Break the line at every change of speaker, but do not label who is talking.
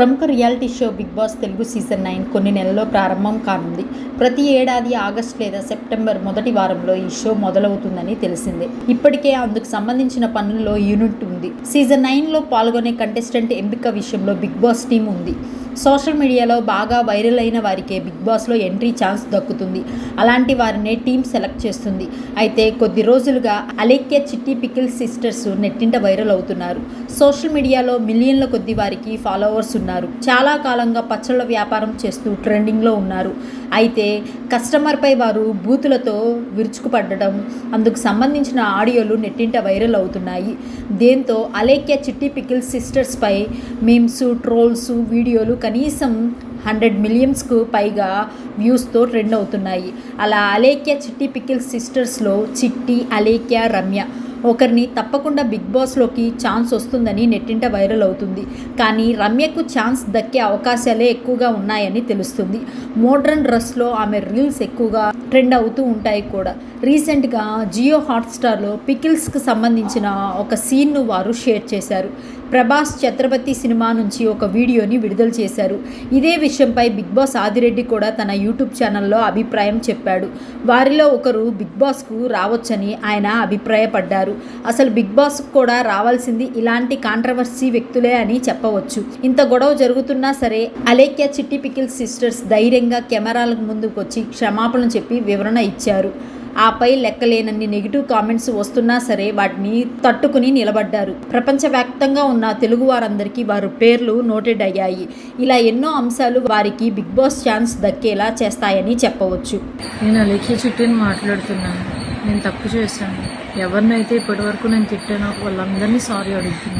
ప్రముఖ reality show Bigg Boss Telugu season nine కొన్ని నెలల్లో ప్రారంభం కానుంది. ప్రతి ఏడాది ఆగస్ట్ లేదా సెప్టెంబర్ మొదటి వారంలో ఈ షో మొదలవుతుందని తెలిసిందే. ఇప్పటికే అందుకు సంబంధించిన పనుల్లో యూనిట్ ఉంది. సీజన్ నైన్లో పాల్గొనే కంటెస్టెంట్ ఎంపిక విషయంలో బిగ్ బాస్ టీం ఉంది. సోషల్ మీడియాలో బాగా వైరల్ అయిన వారికే బిగ్ బాస్లో ఎంట్రీ ఛాన్స్ దక్కుతుంది. అలాంటి వారినే టీం సెలెక్ట్ చేస్తుంది. అయితే కొద్ది రోజులుగా అలేఖ్య చిట్టి పికిల్ సిస్టర్స్ నెట్టింట వైరల్ అవుతున్నారు. సోషల్ మీడియాలో మిలియన్ల కొద్ది వారికి ఫాలోవర్స్ ఉన్నారు. చాలా కాలంగా పచ్చళ్ళ వ్యాపారం చేస్తూ ట్రెండింగ్లో ఉన్నారు. అయితే కస్టమర్పై వారు బూతులతో విరుచుకుపడడం అందుకు సంబంధించిన ఆడియోలు నెట్టింట వైరల్ అవుతున్నాయి. దీంతో Alekhya Chitti pickle సిస్టర్స్పై memes trolls వీడియోలు కనీసం హండ్రెడ్ మిలియన్స్కు పైగా వ్యూస్తో ట్రెండ్ అవుతున్నాయి. అలా అలేఖ్య చిట్టి పికిల్ సిస్టర్స్లో చిట్టి అలేఖ్య రమ్య ఒకరిని తప్పకుండా బిగ్ బాస్లోకి ఛాన్స్ వస్తుందని నెట్టింట వైరల్ అవుతుంది. కానీ రమ్యకు ఛాన్స్ దక్కే అవకాశాలే ఎక్కువగా ఉన్నాయని తెలుస్తుంది. మోడ్రన్ డ్రెస్లో ఆమె రీల్స్ ఎక్కువగా ట్రెండ్ అవుతూ ఉంటాయి కూడా. రీసెంట్గా జియో హాట్స్టార్లో పికిల్స్కి సంబంధించిన ఒక సీన్ను వారు షేర్ చేశారు. ప్రభాస్ ఛత్రపతి సినిమా నుంచి ఒక వీడియోని విడుదల చేశారు. ఇదే విషయంపై బిగ్ బాస్ ఆదిరెడ్డి కూడా తన యూట్యూబ్ ఛానల్లో అభిప్రాయం చెప్పాడు. వారిలో ఒకరు బిగ్ బాస్కు రావచ్చని ఆయన అభిప్రాయపడ్డారు. అసలు బిగ్ బాస్ కూడా రావాల్సింది ఇలాంటి కాంట్రవర్సీ వ్యక్తులే అని చెప్పవచ్చు. ఇంత గొడవ జరుగుతున్నా సరే అలేఖ్య చిట్టి పికిల్ సిస్టర్స్ ధైర్యంగా కెమెరాలకు ముందుకు వచ్చి క్షమాపణ చెప్పి వివరణ ఇచ్చారు. ఆపై లెక్కలేనన్ని నెగిటివ్ కామెంట్స్ వస్తున్నా సరే వాటిని తట్టుకుని నిలబడ్డారు. ప్రపంచవ్యాప్తంగా ఉన్న తెలుగు వారందరికీ వారి పేర్లు నోటెడ్ అయ్యాయి. ఇలా ఎన్నో అంశాలు వారికి బిగ్ బాస్ ఛాన్స్ దక్కేలా చేస్తాయని చెప్పవచ్చు.
నేను అలేఖ్య చుట్టూని మాట్లాడుతున్నాను. నేను తప్పు చేశాను. ఎవరినైతే ఇప్పటివరకు నేను తిట్టానో వాళ్ళందరినీ సారీ అడుగుతున్నాను.